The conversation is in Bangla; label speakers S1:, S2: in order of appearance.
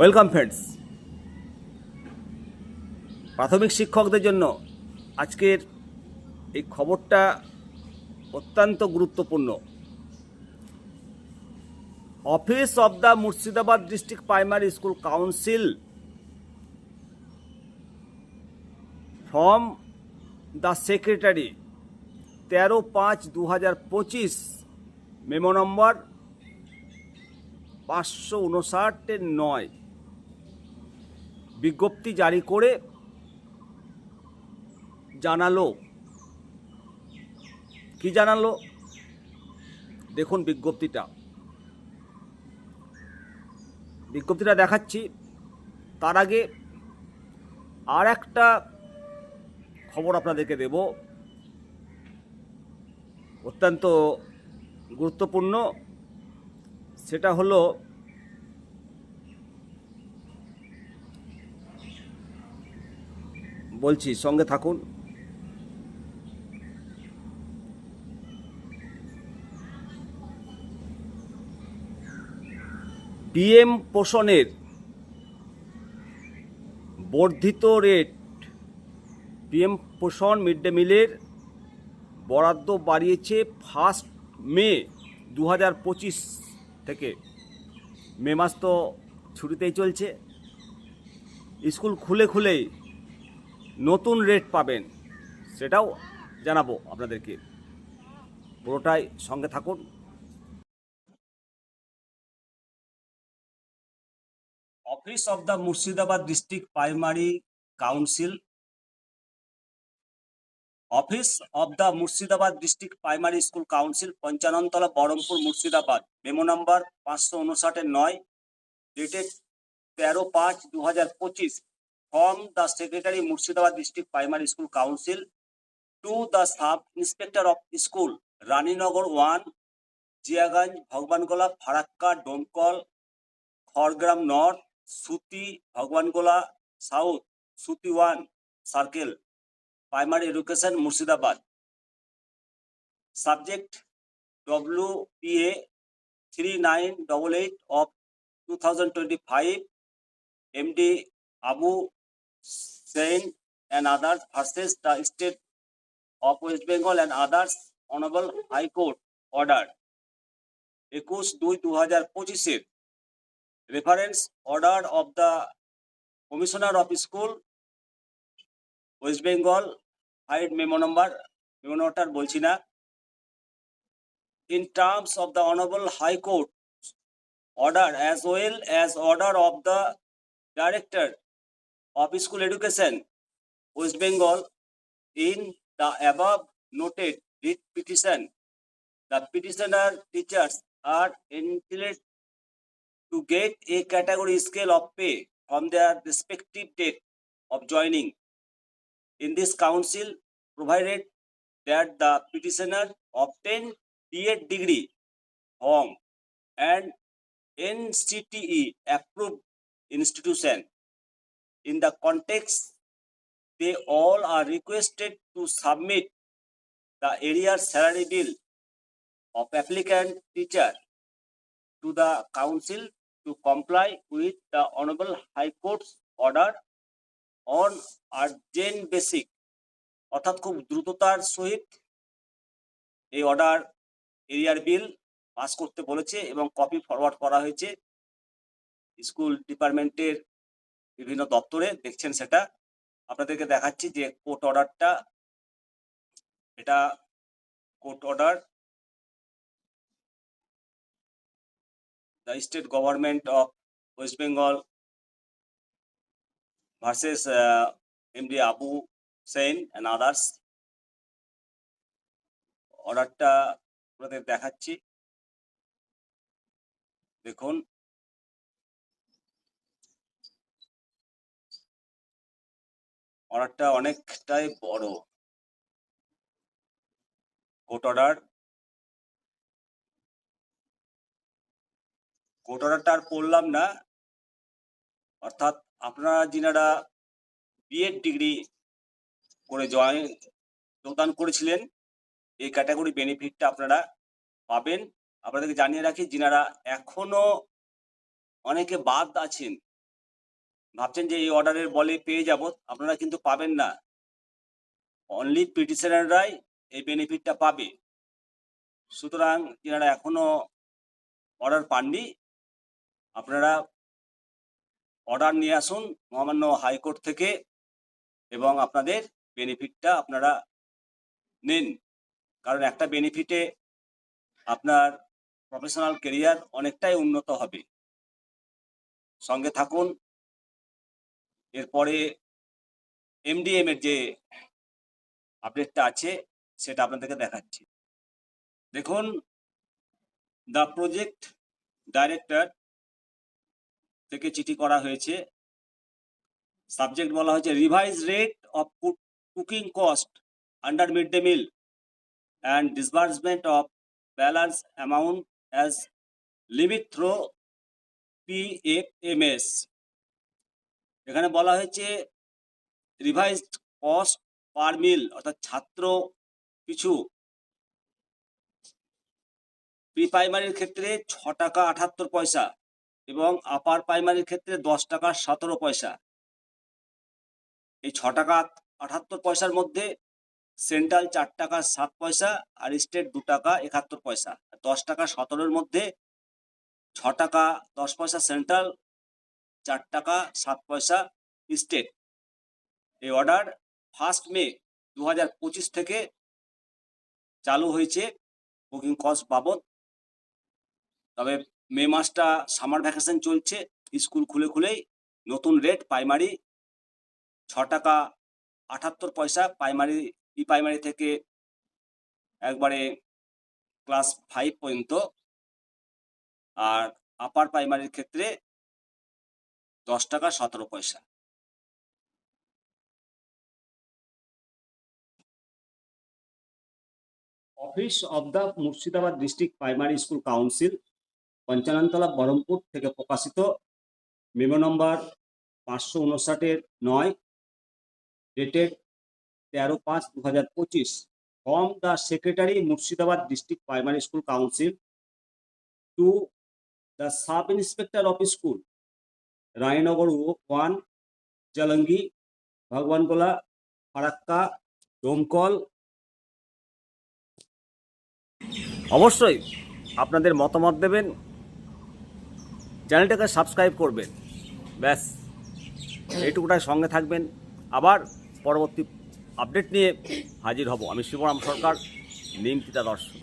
S1: ওয়েলকাম ফ্রেন্ডস প্রাথমিক শিক্ষকদের জন্য আজকের এই খবরটা অত্যন্ত গুরুত্বপূর্ণ। Office of the Murshidabad district primary school council from the secretary তেরো পাঁচ দু হাজার পঁচিশ মেমো নম্বর পাঁচশো উনষাটের নয়। বিজ্ঞপ্তি জারি করে জানালো। কি জানালো? দেখুন বিজ্ঞপ্তিটা। বিজ্ঞপ্তিটা দেখাচ্ছি। তার আগে আর একটা খবর আপনাদেরকে দেব। অত্যন্ত গুরুত্বপূর্ণ। সেটা হলো বলছি, সঙ্গে থাকুন। পিএম পোষণের বর্ধিত rate, PM Poshan mid day মিলের বরাদ্দ বাড়িয়েছে ফার্স্ট মে দু হাজার পঁচিশ থেকে। মে মাস তো ছুটিতেই চলছে। স্কুল খুলে খুলেই নতুন রেট পাবেন, সেটাও জানাব আপনাদেরকে। পুরোটাই সঙ্গে থাকুন। Office of the Murshidabad district primary council office of the Murshidabad district primary school council Panchanantala Baharampur Murshidabad memo number পাঁচশো উনষাটের নয় ডেটেড তেরো পাঁচ দু হাজার পঁচিশ। From the secretary Murshidabad district primary school council to the sub inspector of school Raninagar one Jiaganj Bhagwangola Farakka Domkal Khargram north Suti Bhagwangola south Suti one circle primary education Murshidabad subject W P A three nine double eight of two thousand twenty five MD Abu Sen and others versus the state of West Bengal and others honorable high court order একুশ দুই দু হাজার পঁচিশের reference order of the commissioner of school West Bengal hide memo number memo নাম্বারটার বলছি না in terms of the honorable high court order as well as order of the director of school education west bengal in the above noted writ petition the petitioner teachers are entitled to get a category scale of pay from their respective date of joining in this council provided that the petitioner obtain B.Ed degree from an NCTE approved institution. In the context, they all are requested to submit the area salary bill of applicant teacher to the council to comply with the Honorable High Court's order on urgent basic অর্থাৎ খুব দ্রুততার সহিত এই অর্ডার এরিয়ার বিল পাস করতে বলেছে এবং কপি ফরওয়ার্ড করা হয়েছে স্কুল ডিপার্টমেন্টের বিভিন্ন দপ্তরে দেখছেন সেটা। আপনাদেরকে দেখাচ্ছি যে কোর্ট অর্ডারটা, এটা court order. The state government of West Bengal versus MD Abu Sen and others অর্ডারটা আপনাদের দেখাচ্ছি। দেখুন। অর্ডারটা অনেকটাই বড়। Court order. কোর্ট অর্ডারটা আর পড়লাম না। অর্থাৎ আপনারা যিনারা বিএড ডিগ্রি করে জয়েন, যোগদান করেছিলেন, এই ক্যাটাগরি বেনিফিটটা আপনারা পাবেন। আপনাদেরকে জানিয়ে রাখি, যিনারা এখনও অনেকে বাদ আছেন ভাবছেন যে এই অর্ডারের বলে পেয়ে যাব, আপনারা কিন্তু পাবেন না। অনলি পিটিশনাররাই এই বেনিফিটটা পাবে। সুতরাং যারা এখনও অর্ডার পাননি। আপনারা অর্ডার নিয়ে আসুন মহামান্য হাইকোর্ট থেকে এবং আপনাদের বেনিফিটটা আপনারা নিন। কারণ একটা বেনিফিটে আপনার প্রফেশনাল কেরিয়ার অনেকটাই উন্নত হবে। সঙ্গে থাকুন। এরপরে এমডিএম এর যে আপডেটটা আছে, সেটা আপনাদেরকে দেখাচ্ছি। দেখুন দ্য প্রজেক্ট ডাইরেক্টর থেকে চিঠি করা হয়েছে। সাবজেক্ট বলা হয়েছে revise rate of cooking cost under mid day meal and disbursement of balance amount as limit through PFMS এখানে বলা হয়েছে রিভাইজড কস্ট পার মিল অর্থাৎ ছাত্র পিছু। প্রি প্রাইমারির ক্ষেত্রে ছ টাকা আটাত্তর পয়সা এবং আপার প্রাইমারির ক্ষেত্রে দশ টাকা সতেরো পয়সা। এই ছ টাকা আটাত্তর পয়সার মধ্যে সেন্ট্রাল চার টাকা সাত পয়সা আর স্টেট দু টাকা একাত্তর পয়সা। দশ টাকা সতেরোর মধ্যে ছ টাকা দশ পয়সা সেন্ট্রাল চার টাকা, সাত পয়সা স্টেট এই অর্ডার ফার্স্ট মে দু হাজার পঁচিশ থেকে চালু হয়েছে বুকিং কস্ট বাবদ। তবে মে মাসটা সামার ভ্যাকেশন চলছে স্কুল খুলে খুলেই নতুন রেট প্রাইমারি ছ টাকা আটাত্তর পয়সা প্রাইমারি ই প্রাইমারি থেকে একবারে ক্লাস ফাইভ পর্যন্ত। আর আপার প্রাইমারির ক্ষেত্রে দশ টাকা, সতেরো পয়সা। Office of the Murshidabad district primary school council Panchanantala Baharampur থেকে প্রকাশিত মেমো নম্বর পাঁচশো উনষাটের নয় ডেটেড তেরো পাঁচ দু হাজার পঁচিশ from the secretary Murshidabad district primary school council to the sub inspector of school Raynagar one Jalangi Bhagwangola Farakka Domkal অবশ্যই আপনাদের মতামত দেবেন চ্যানেলটাকে সাবস্ক্রাইব করবেন, ব্যাস। এইটুকুটাই সঙ্গে থাকবেন। আবার পরবর্তী আপডেট নিয়ে হাজির হব। আমি শিবরাম সরকার, নিমতিতা দর্শক